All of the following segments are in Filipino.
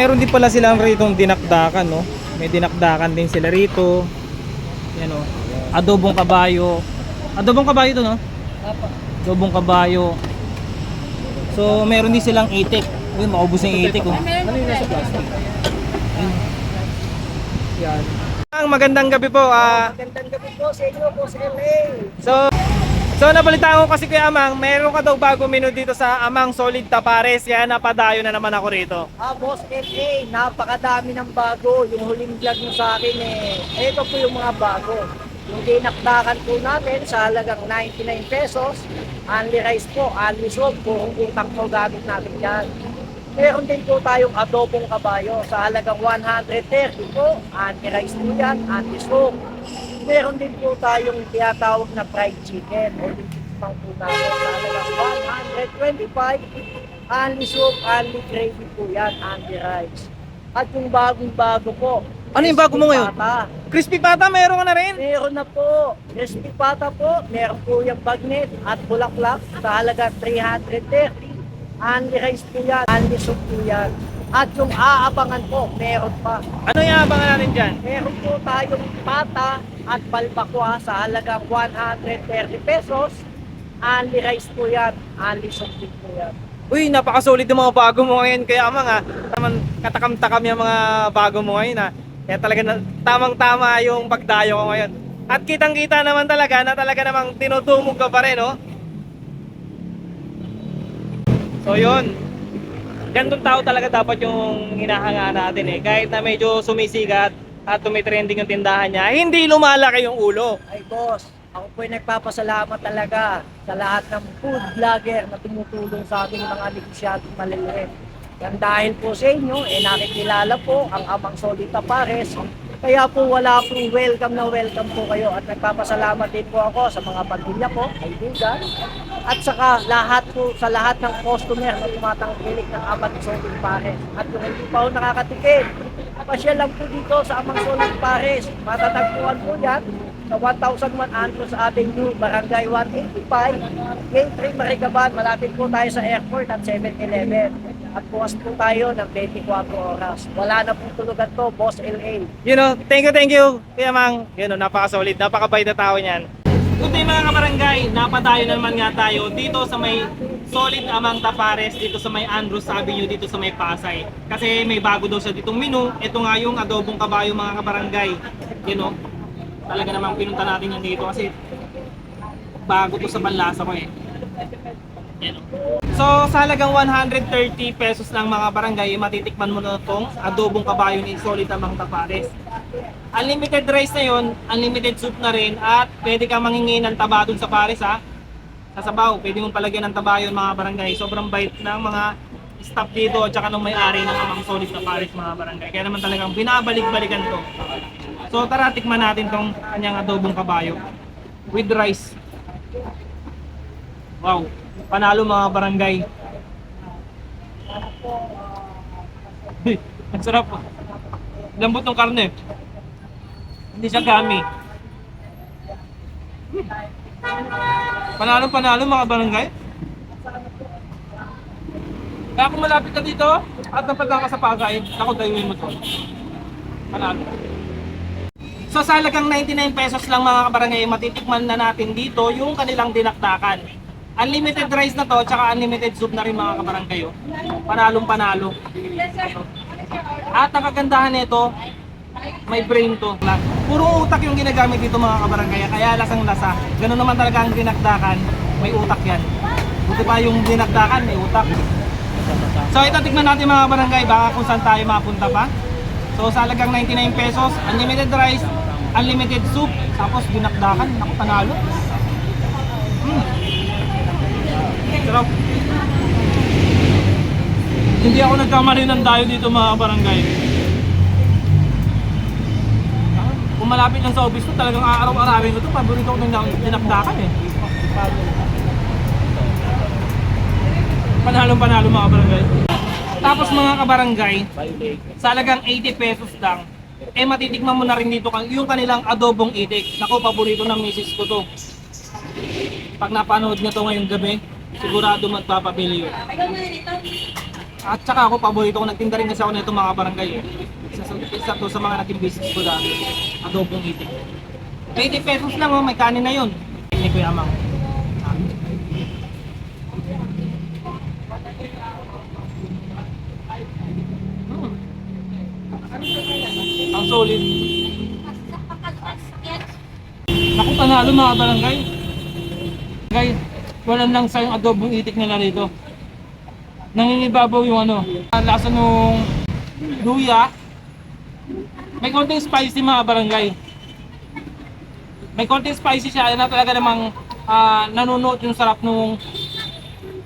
meron din pala silang rito dinakdakan, no? May dinakdakan din sila rito. Yan, oh. Adobong kabayo. Adobong kabayo to, no? Adobong kabayo. So, meron din silang itik. Uy, maubos yung itik, oh. Yan. Ang magandang gabi po. Ah, Magandang gabi po sa inyo po sa LA. so, so nabalitaan ko kasi Kuya Amang, meron ka daw bago menu dito sa Amang Solid Tapares. Kaya napadayo na naman ako rito. Ah, Boss LA, napakadami ng bago. Yung huling vlog mo sa akin eh. Ito po yung mga bago. Yung dinakdakan po natin sa halagang 99 pesos. Only rice po, only soup. Kung utang po gamit natin yan. Meron din po tayong adobong kabayo sa halagang 130 po. Only rice po yan, only soup. Meron din po tayong tinatawag na fried chicken o yung pang po natin sa halagang 125 only soup, only gravy po yan, only rice. At yung bagong-bago po. Ano yung bago mo ngayon? Pata. Crispy pata, meron ka na rin. Meron na po. Crispy pata po. Meron po yung bagnet at bulaklak sa halaga 330. Only rice po yan. Only soup po yan. At yung aabangan po, meron pa. Ano yung abangan natin dyan? Meron po tayong pata at balbakwa sa halagang 130 pesos. Only rice po yan. Only din po yan. Uy, napaka-solid ng mga bago mo ngayon. Kaya ha, naman katakam-takam yung mga bago mo ngayon, ha. Kaya talaga na, tamang-tama yung pagdayo ko ngayon. At kitang-kita naman talaga na talaga namang tinutumog ka pa rin, no? So, yun. Gandong tao talaga dapat yung hinahanga natin eh. Kahit na medyo sumisigat at tumitrending yung tindahan niya, hindi lumalaki yung ulo. Ay boss, ako po ay nagpapasalamat talaga sa lahat ng food vlogger na tumutulong sa aming mga negosyanteng maliliit. Yan dahil po sa inyo, eh nakikilala po ang Amang Solid Tapares. Kaya po wala po welcome na welcome po kayo at nagpapasalamat din po ako sa mga pamilya po, kaibigan, at saka lahat po sa lahat ng customer na tumatangkilik ng Amang Solid Pares. At kung hindi pa po nakakatikim, pasyal lang po dito sa Amang Solid Pares. Matatagpuan po yan sa 1001 Andros Avenue, Barangay 185, Gate 3, Marigaban. Malapit po tayo sa airport at 7-Eleven. At bukas po tayo ng 24 oras. Wala na pong tulugan to, Boss LA. You know, thank you, thank you, Kuya Mang. You know, napaka-solid, napakabait na tao niyan. Good day mga kabarangay, napadayo na naman nga tayo dito sa may Solid Amang Tapares, dito sa may Andrews Avenue, dito sa may Pasay. Kasi may bago daw siya ditong menu. Ito nga yung adobong kabayo mga kabarangay. You know, talaga namang pinunta natin yan dito kasi bago to sa panlasa ko eh. O. So sa halagang 130 pesos lang mga barangay, matitikman mo na itong adobong kabayo ni Solid Amang Tapares. Unlimited rice na yun, unlimited soup na rin, at pwede ka manghingi ng taba sa pares ha. Sa sabaw, pwede mong palagyan ng taba yun mga barangay. Sobrang bait ng mga staff dito at saka ng may-ari ng Amang Solid na pares mga barangay. Kaya naman talagang binabalik-balikan to. So tara, tikman natin tong kanyang adobong kabayo with rice. Wow, panalo mga barangay. Ang sarap. Lambot ng karne. Hindi siya gami. Panalo panalo mga barangay. Kaya kung malapit ka dito at napadaan ka sa Pasay, ako dayuin mo to. Panalo. So sa halagang 99 pesos lang mga kabarangay, matitikman na natin dito yung kanilang dinakdakan. Unlimited rice na to, tsaka unlimited soup na rin mga kabarangay. oh. Panalong panalo. At ang kagandahan nito, may brain to. Puro utak yung ginagamit dito mga kabarangay, kaya lasang lasa. Ganun naman talaga ang dinakdakan, may utak yan. Buti pa yung dinakdakan, may utak. So ito tignan natin mga barangay, baka kung saan tayo mapunta pa. So sa halagang 99 pesos, unlimited rice, unlimited soup, tapos dinakdakan, naku panalo. Mm. Sarap. Hindi ako nagkamali ng dayo dito mga barangay. Malapit lang sa office ko, talagang aaraw-arawin ko to. Paborito ko ng dinakdakan eh. Panalong panalo mga barangay. Tapos mga kabarangay, sa halagang 80 pesos lang, eh matitikman mo na rin dito kang yung kanilang adobong itik. Nako, paborito ng misis ko to. Pag napanood nyo to ngayong gabi, sigurado magpapabili yun. At saka ako, paborito ko, nagtinda rin kasi ako nito mga barangay eh. Isa, sa- isa to sa mga naging business ko dati. Adobong itik. 80 pesos lang oh, may kanin na yun. Hindi ko yamang. Ah. Hmm. Ang solid. Naku, panalo mga barangay. Barangay, walang lang sa yung adobong itik nila rito. Nangingibabaw yung ano, lasa nung luya. May konting spicy mga barangay. May konting spicy siya, na talaga namang ah, nanunuot yung sarap nung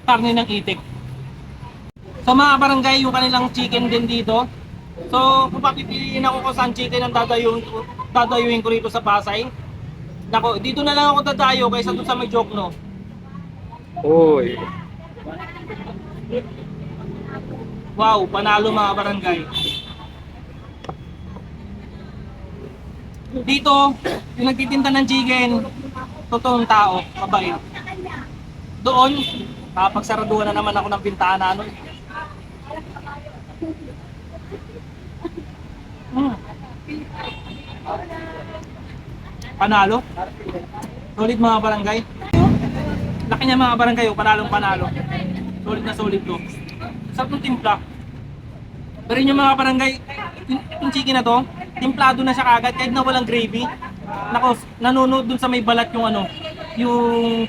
karne ng itik. So mga barangay, yung kanilang chicken din dito. So kung papipiliin ako kung saan chicken ang dadayuin, dadayuin ko rito sa Pasay. Nako, dito na lang ako dadayo kaysa doon sa may joke no. Uy. Wow, panalo mga barangay. Dito, yung nagtitinda ng chicken, totoong tao, mabait. Doon, papagsaraduhan na naman ako ng bintana nun. Hmm. Panalo. Solid mga barangay. Laki niya mga barangay, oh, panalong panalo. Solid na solid to. Sarap ng timpla. Pero yung mga barangay, yung, yung chicken na to, timplado na siya kagad kahit na walang gravy. Nako, nanonood dun sa may balat yung ano, yung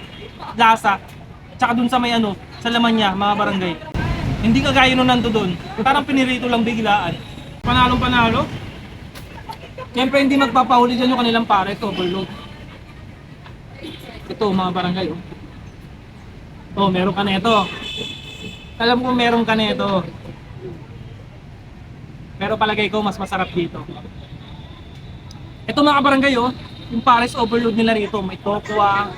lasa. Tsaka dun sa may ano, sa laman niya, mga barangay. Hindi kagaya nung nando dun. Parang pinirito lang biglaan. Panalong panalo. Siyempre hindi magpapahuli dyan yung kanilang pare, overload. Ito mga barangay oh. Oh, meron ka na ito. Alam ko meron ka na ito. Pero palagay ko mas masarap dito. Ito mga barangay oh, yung Paris overload nila rito. May tokwa.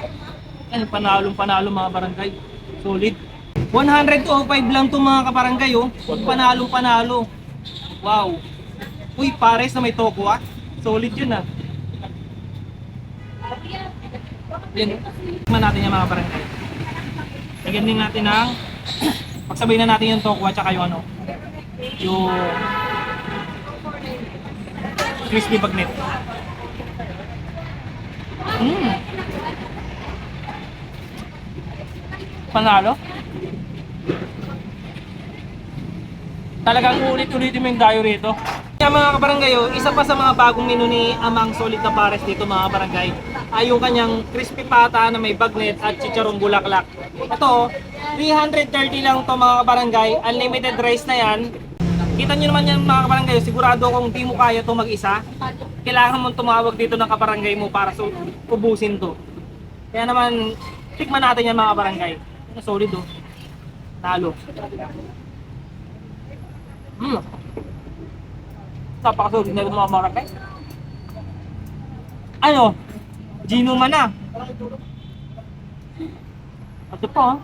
Yan, panalong panalo mga barangay. Solid. 105 lang to mga kabarangay oh. Panalong panalo. Wow. Uy, Pares na may tokwa. Solid yun ah. Yan. Tingnan natin yung mga barangay. Lagyan din natin ng pagsabay na natin yung tokwa tsaka yung ano yung crispy bagnet. Mm. Panalo. Talagang ulit-ulitin mo yung dayo rito. Kaya mga kabarangay, oh, isa pa sa mga bagong menu ni Amang Solid na Pares dito mga barangay ay yung kanyang crispy pata na may bagnet at chicharong bulaklak. Ito, 330 lang to mga kabarangay. Unlimited rice na yan. Kita nyo naman yan mga kabarangay, sigurado kung di mo kaya to mag-isa, kailangan mong tumawag dito ng kabarangay mo para so, ubusin to. Kaya naman, tikman natin yan mga kabarangay. Solid oh. Talo. Mm. Napakasolid na mga barangay. Ano? Gino man na. Ito po. oh.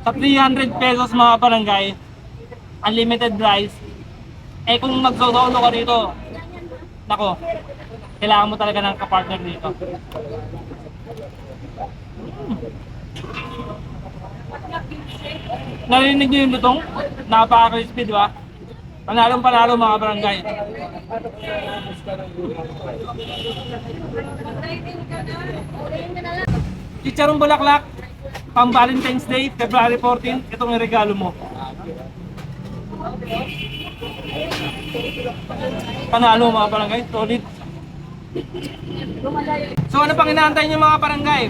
Sa 300 pesos mga barangay, unlimited rice. Eh kung magsosolo ka dito, nako, kailangan mo talaga ng kapartner dito. Mm. Narinig niyo yung lutong? Napaka-crispy, di ba? Panalong panalo mga barangay. Chicharong Bulaklak, pang Valentine's Day, February 14, itong regalo mo. Panalo mga barangay, solid. So ano pang inaantay niyo mga barangay?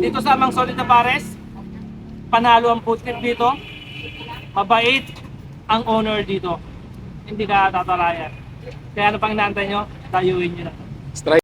Dito sa Amang Solid na Pares, panalo ang food trip dito. Mabait ang owner dito. Hindi ka tatalayan. Kaya ano pang inaantay nyo? Tayuin nyo na.